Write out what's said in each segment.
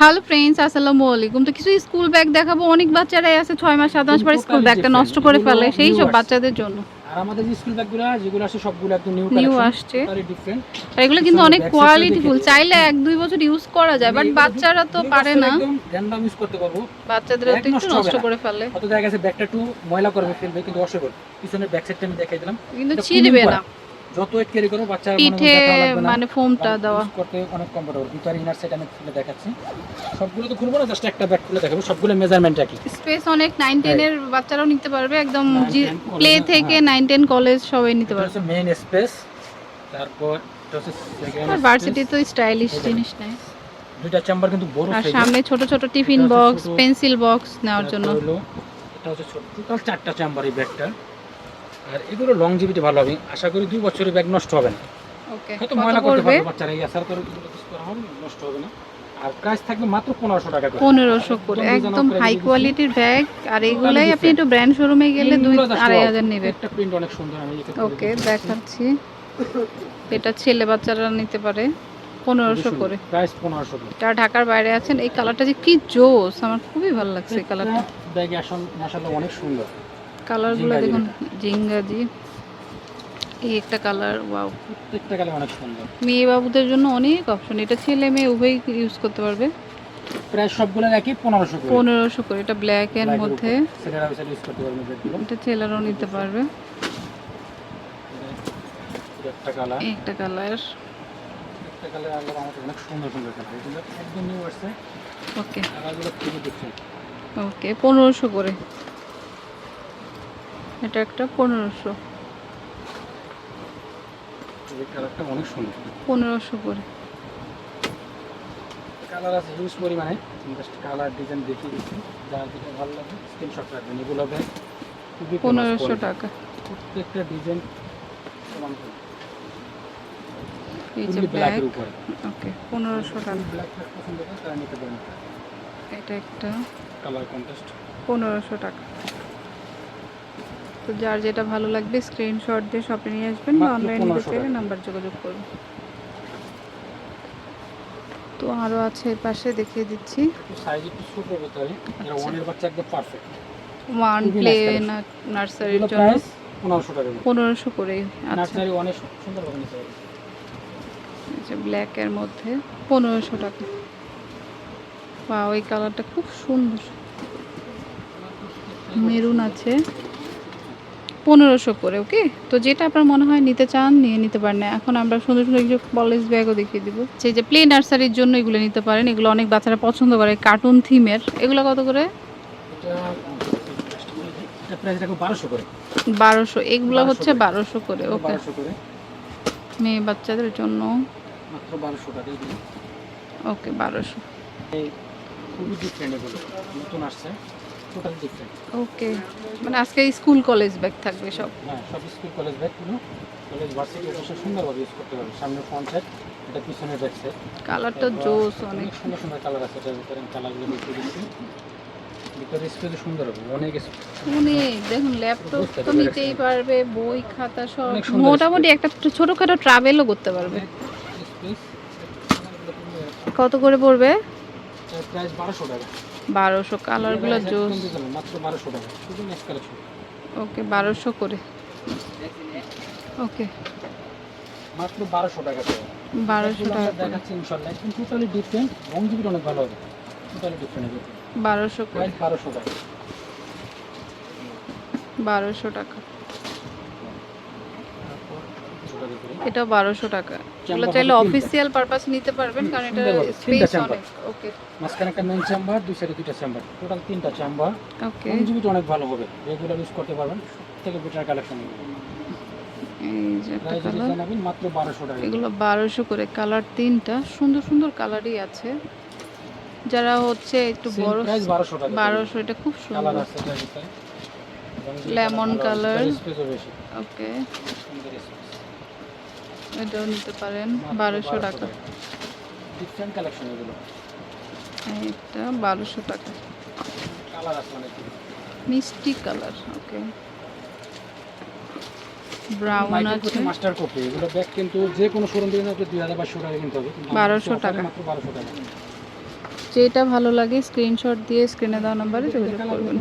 Hello friends আসসালামু আলাইকুম। তো কিছু স্কুল ব্যাগ দেখাবো। অনেক বাচ্চারাই আছে ছয় মাস সাত মাস পরে স্কুল ব্যাগটা নষ্ট করে ফেলে সেই সব বাচ্চাদের জন্য। আর আমাদের যে স্কুল ব্যাগগুলো যেগুলো আছে সবগুলো একদম নিউ নিউ আসছে। ডিফারেন্ট আর এগুলো কিন্তু অনেক কোয়ালিটিফুল চাইলে এক দুই বছর ইউজ করা যায় বাট বাচ্চারা তো পারে না। একদম র্যান্ডম ইউজ করতে পারব। বাচ্চাদের তো একটু নষ্ট। করে ফেলে। কত দেখা গেছে ব্যাগটা একটু ময়লা করবে ফেলবে কিন্তু অসুবিধা পিছনের ব্যাক সাইডটা আমি দেখাই দিলাম। কিন্তু ছিঁড়বে না। যত ওয়েট ক্যারি করো মনে পিঠে মানে ফোমটা দেওয়া। করতে অনেক কমফোর্টেবল ভিতরে ইনার সাইড আমি খুলে দেখাচ্ছি। সবগুলো তো খুলবো না জাস্ট একটা ব্যাগ খুলে দেখাবো। সবগুলো মেজারমেন্ট একই। স্পেস অনেক নাইন টেন এর বাচ্চারাও নিতে পারবে। একদম প্লে থেকে হ্যাঁ। নাইন টেন কলেজ সবাই নিতে পারবে। মেইন স্পেস তারপর আর ভার্সিটি তো স্টাইলিশ জিনিস নেয় দুইটা চেম্বার কিন্তু বড় আর সামনে ছোট ছোট টিফিন বক্স পেন্সিল বক্স নেওয়ার জন্য। এটা হচ্ছে ছোট। টোটাল চারটা চেম্বার এই ব্যাগটা আর এগুলো লংজিভিটি ভালো হবে আশা করি দুই বছরের ব্যাগ নষ্ট হবে না। ওকে হয়তো ময়লা করতে পারবে বাচ্চারা এই আসার করে কিছু করা হবে নষ্ট হবে না। আর প্রাইস থাকবে মাত্র পনেরোশো টাকা করে। পনেরোশো করে একদম হাই কোয়ালিটির ব্যাগ আর এইগুলাই আপনি একটু ব্র্যান্ড শোরুমে গেলে দুই এগুলো just আড়াই wow। হাজার নেবে। একটা প্রিন্ট অনেক সুন্দর আমি ওকে দেখাচ্ছি। এটা ছেলে বাচ্চারা নিতে পারে করে। প্রাইস করে। যারা ঢাকার বাইরে আছেন এই কালারটা যে কি জোস আমার খুবই ভালো লাগছে এই কালারটা ব্যাগে আসন মাসাল্লাহ অনেক সুন্দর। কালারগুলো দেখুন জিঙ্গাজি এই একটা কালার ওয়াও। প্রত্যেকটা কালে অনেক সুন্দর। মেয়ে বাবুদের জন্য অনেক অপশন। এটা ছেলে মেয়ে উভয়ই ইউজ করতে পারবে। প্রাইস সবগুলো একই পনেরোশো করে। পনেরোশো করে। এটা ব্ল্যাক এর মধ্যে। এটা ছেলেরাও নিতে পারবে। একটা কালার। একটা কালার। একটা কালার আমাদের অনেক সুন্দর সুন্দর কালার। এগুলো একদম নিউ আসছে। ওকে কালারগুলো খুবই ডিফারেন্ট ওকে পনেরোশো করে। এটা একটা পনেরোশো। কালারটা অনেক সুন্দর। পনেরোশো করে। কালার আছে হিউজ পরিমাণে। জাস্ট কালার ডিজাইন দেখিয়ে দিচ্ছি। যার যেটা ভালো লাগে স্ক্রিনশট রাখবেন। এগুলো খুবই পনেরোশো। টাকা। প্রত্যেকটা ডিজাইন ওকে পনেরোশো টাকা। এটা একটা কালার কন্ট্রাস্ট পনেরোশো টাকা। তো যার যেটা ভালো লাগবে স্ক্রিনশট দিয়ে শপে নিয়ে আসবেন বা অনলাইনে নিতে চাইলে নাম্বার যোগাযোগ করুন। তো আরও আছে এর পাশে দেখিয়ে দিচ্ছি। সাইজ একটু ছোট ভিতরে এরা আচ্ছা। ওয়ানের বাচ্চা একদম পারফেক্ট ওয়ান প্লে নার্সারির জন্য প্রাইস পনেরোশো টাকা করে। পনেরোশো করে আচ্ছা। নার্সারি অনেক সুন্দরভাবে নিতে পারবে যে ব্ল্যাকের মধ্যে পনেরোশো টাকা। বা ওই কালারটা খুব সুন্দর। মেরুন আছে। পনেরোশো করে ওকে? তো যেটা আপনার মনে হয় নিতে চান নিয়ে নিতে পারেন না। এখন আমরা সুন্দর সুন্দর কিছু কলেজ ব্যাগও দেখিয়ে দিব। সেই যে প্লে নার্সারির জন্য এগুলো নিতে পারেন। এগুলো অনেক বাচ্চারা পছন্দ করে কার্টুন থিমের এগুলো কত করে? বারোশো এগুলো হচ্ছে বারোশো করে ওকে। মেয়ে বাচ্চাদের জন্য। ওকে বারোশো। খুবই ডিফারেন্ট এগুলো। নতুন আসছে। Total different okay. মানে আজকে স্কুল কলেজ ব্যাগ থাকবে সব? হ্যাঁ সব স্কুল কলেজ ব্যাগগুলো কলেজ ভার্সিটি অবশ্য সুন্দরভাবে ইউজ করতে পারবে। সামনে ফ্রন্ট সাইড এটা পিছনে ব্যাক সাইড কালারটা জোস অনেক সুন্দর সুন্দর কালার আছে এটার ভিতরে কালারগুলো দিচ্ছি। ভিতরে স্পেস সুন্দর হবে অনেক অনেক দেখুন ল্যাপটপ তো নিতেই পারবে বই খাতা সব। মোটামুটি একটা ছোটখাটো ট্রাভেলও করতে পারবে। কত করে পড়বে? প্রাইস বারোশো টাকা। বারোশো কালারগুলো গুলো জোস। ওকে বারোশো করে। ওকে। মাত্র বারোশো টাকা বারোশো টাকা দেখাচ্ছি ইনশাল্লাহ। কিন্তু টোটালি ডিফারেন্ট লংজিভিটি অনেক ভালো হবে টোটালি ডিফারেন্ট হবে। বারোশো করে। বারোশো টাকা। বারোশো টাকা তারপর ছোটা ভিতরে এটা বারোশো টাকা। এগুলো চাইলে। অফিসিয়াল পারপাস নিতে পারবেন কারণ এটা স্পেস অনেক। ওকে মাঝখানে একটা চেম্বার দুই সাইডে দুইটা চেম্বার টোটাল তিনটা চেম্বার ওকে লংজিভিটি অনেক ভালো হবে। রেগুলার ইউজ করতে পারবেন। থেকে বেটার কালেকশন কালার মাত্র টাকা। এগুলো করে। কালার তিনটা। সুন্দর সুন্দর কালারই আছে। যারা হচ্ছে একটু বড় প্রাইস বারোশো টাকা। বারোশো এটা খুব সুন্দর। স্পেসও বেশি। ওকে এটাও নিতে পারেন বারোশো টাকা। ডিফারেন্ট কালেকশন এগুলো। এটা বারোশো টাকা। কালার আছে মিষ্টি কালার ওকে। ব্রাউন আছে। মাস্টার কপি এগুলো ব্যাগ কিন্তু যে কোনো শোরুম থেকে আপনি দুই হাজার বাইশশো টাকা কিনতে হবে। 1200 টাকা। মাত্র বারোশো টাকা। যেটা ভালো লাগে স্ক্রিনশট দিয়ে স্ক্রিনে দেওয়া নাম্বারে যোগাযোগ করবেন।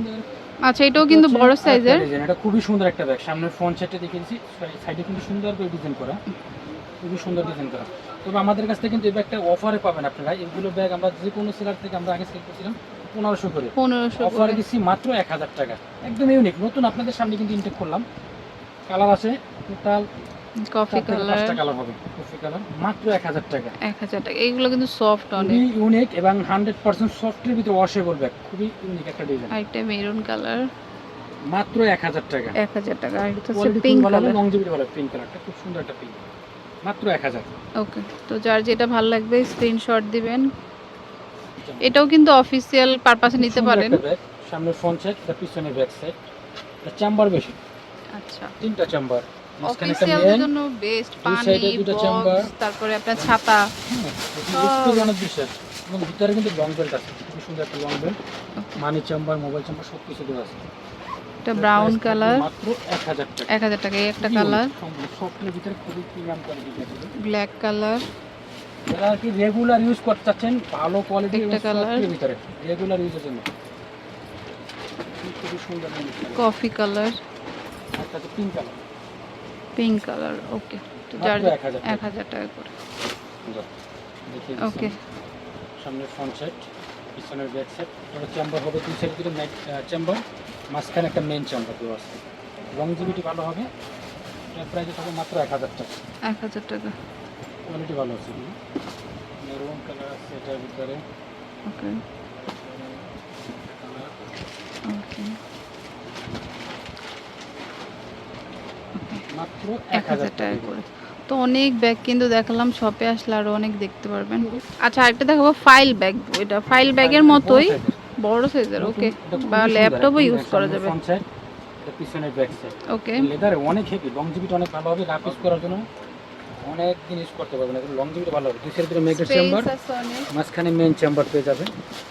আচ্ছা এটাও কিন্তু বড় সাইজের এটা খুবই সুন্দর একটা ব্যাগ সামনে ফ্রন্ট সাইডে দেখিয়েছি সাইডে কিন্তু সুন্দর করে ডিজাইন করা। খুবই সুন্দর ডিজাইন করা। তবে আমাদের কাছ থেকে কিন্তু এই ব্যাগটা অফারে পাবেন আপনারা। এগুলো ব্যাগ আমরা যে কোনো সেলার থেকে আমরা আগে সেল করেছিলাম পনেরোশো করে। পনেরোশো অফারে দিচ্ছি মাত্র এক হাজার টাকা। একদম ইউনিক নতুন আপনাদের সামনে কিন্তু ইনটেক করলাম। কালার আছে টোটাল কফি কালার। পাঁচটা কালার হবে। কফি কালার মাত্র এক হাজার টাকা। এক হাজার টাকা। এইগুলো কিন্তু সফট অনেক। খুবই ইউনিক এবং হান্ড্রেড পার্সেন্ট সফটের ভিতরে ওয়াশেবল ব্যাগ খুবই ইউনিক একটা ডিজাইন আরেকটা মেরুন কালার। মাত্র এক হাজার টাকা। এক হাজার টাকা। আর এটা হচ্ছে পিঙ্ক কালার লংজিভিটি ভালো পিঙ্ক কালারটা খুব সুন্দর একটা পিঙ্ক মাত্র এক হাজার। ওকে তো যার যেটা ভালো লাগবে স্ক্রিনশট দিবেন। এটাও কিন্তু অফিসিয়াল পারপাসে নিতে পারেন। সামনে ফ্রন্ট সাইড এটা পিছনে ব্যাক সাইড এটা চেম্বার বেশি। আচ্ছা। তিনটা চেম্বার অফিসিয়ালদের জন্য বেস্ট পানি side এ দুটো chamber। বক্স তারপরে আপনার ছাতা। অনেক বিশেষ এবং ভিতরে কিন্তু লং বেল্ট আছে খুব সুন্দর একটা long belt money chamber mobile chamber সব কিছু দেওয়া আছে। এটা ব্রাউন কালার মাত্র এক হাজার টাকা। এক হাজার টাকা এই একটা কালার সফটের ভিতরে খুবই প্রিমিয়াম কোয়ালিটি ব্ল্যাক কালার যারা কি রেগুলার ইউজ করতে চাচ্ছেন ভালো কোয়ালিটির একটা colour। ভিতরে রেগুলার ইউজের জন্য। খুবই সুন্দর কফি কালার একটা pink colour pink colour okay. তো যার 1000 টাকা। এক হাজার টাকা করে। ওকে। সামনে ফ্রন্ট সেট পিছনের ব্যাক সাইড ওটা চেম্বার হবে দুই সাইড দুটো চেম্বার মাঝখানে একটা মেন চেম্বার দেওয়া আছে। লংজিভিটি ভালো হবে। এটার প্রাইস হবে মাত্র এক হাজার টাকা। এক হাজার টাকা। কোয়ালিটি ভালো আছে। মেরুন কালার আছে এটার ভিতরে। ওকে কালার ওকে মাত্র এক হাজার টাকা করে। তো অনেক ব্যাগ কিন্তু দেখালাম শপে আসলে আরও অনেক দেখতে পারবেন। আচ্ছা আরেকটা দেখাবো ফাইল ব্যাগ এটা ফাইল ব্যাগের মতোই বড় সাইজের ওকে বা ল্যাপটপও ইউজ করা যাবে। পিছনের ব্যাগ ওকে লেদারে অনেক হেভি লংজিভিটি অনেক ভালো হবে রাফ ইউজ করার জন্য। অনেক ইউজ করতে পারবেন। এগুলো লংজিভিটি ভালো হবে। দুই সাইড দুটো মেগের চেম্বার মাঝখানে মেন চেম্বার পেয়ে যাবেন।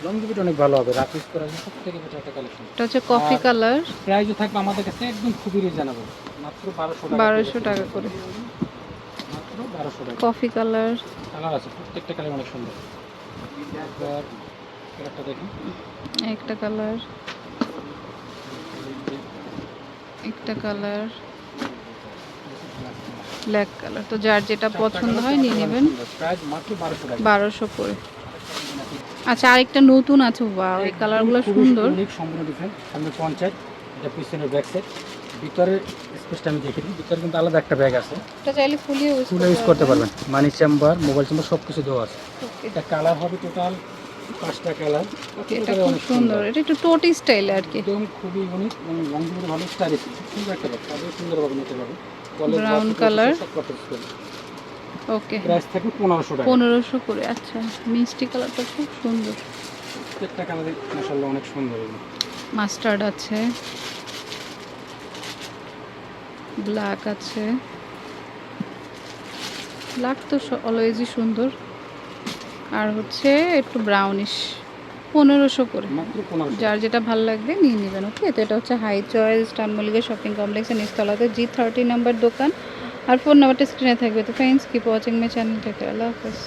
লংজিভিটি অনেক ভালো হবে। রাফ ইউজ করার জন্য সব থেকে বেটার একটা কালেকশন এটা হচ্ছে কফি কালার প্রাইসও থাকবে আমাদের কাছে একদম খুবই রিজনেবল মাত্র বারোশো টাকা বারোশো টাকা করে। মাত্র বারোশো টাকা। কফি কালার কালার আছে। প্রত্যেকটা কালার অনেক সুন্দর। একবার কালারটা দেখুন। একটা কালার একটা কালার ব্ল্যাক কালার তো যার যেটা পছন্দ হয় নিয়ে নেবেন। বারোশো করে। আচ্ছা আরেকটা নতুন আছে বা এই কালারগুলো সুন্দর। সম্পূর্ণ ডিফারেন্ট সামনে পঞ্চায়েত এটা পিছনের ব্যাক সাইড ভিতরের স্পেসটা আমি দেখে দিই। ভিতরে কিন্তু আলাদা একটা ব্যাগ আছে। এটা চাইলে ফুলিয়ে ইউজ ফুলে ইউজ করতে পারবেন। মানি চেম্বার মোবাইল চেম্বার সব কিছু দেওয়া আছে। এটা কালার হবে টোটাল পাঁচটা কালার এটা খুব সুন্দর। এটা একটু টোটি স্টাইল আর কি। একদম খুবই ইউনিক ভালো একটা ব্যাগ সুন্দরভাবে নিতে Brown কালার ওকে প্রাইস থাকবে পনেরোশো টাকা। পনেরোশো করে আচ্ছা। মিষ্টি কালারটা খুব সুন্দর। প্রত্যেকটা কালার মাসাল্লাহ অনেক সুন্দর। মাস্টার্ড আছে। ব্ল্যাক আছে। ব্ল্যাক তো অলওয়েজই সুন্দর। আর হচ্ছে একটু ব্রাউনিশ পনেরোশো করে। যার যেটা ভালো লাগবে নিয়ে নেবেন ওকে? তো এটা হচ্ছে হাই চয়েস টানমলিগের শপিং কমপ্লেক্সের নিস্তলাতে জি থার্টি নাম্বার দোকান। আর ফোন নাম্বারটা স্ক্রিনে থাকবে। তো friends keep watching my channel থেকে আল্লাহ হাফেজ।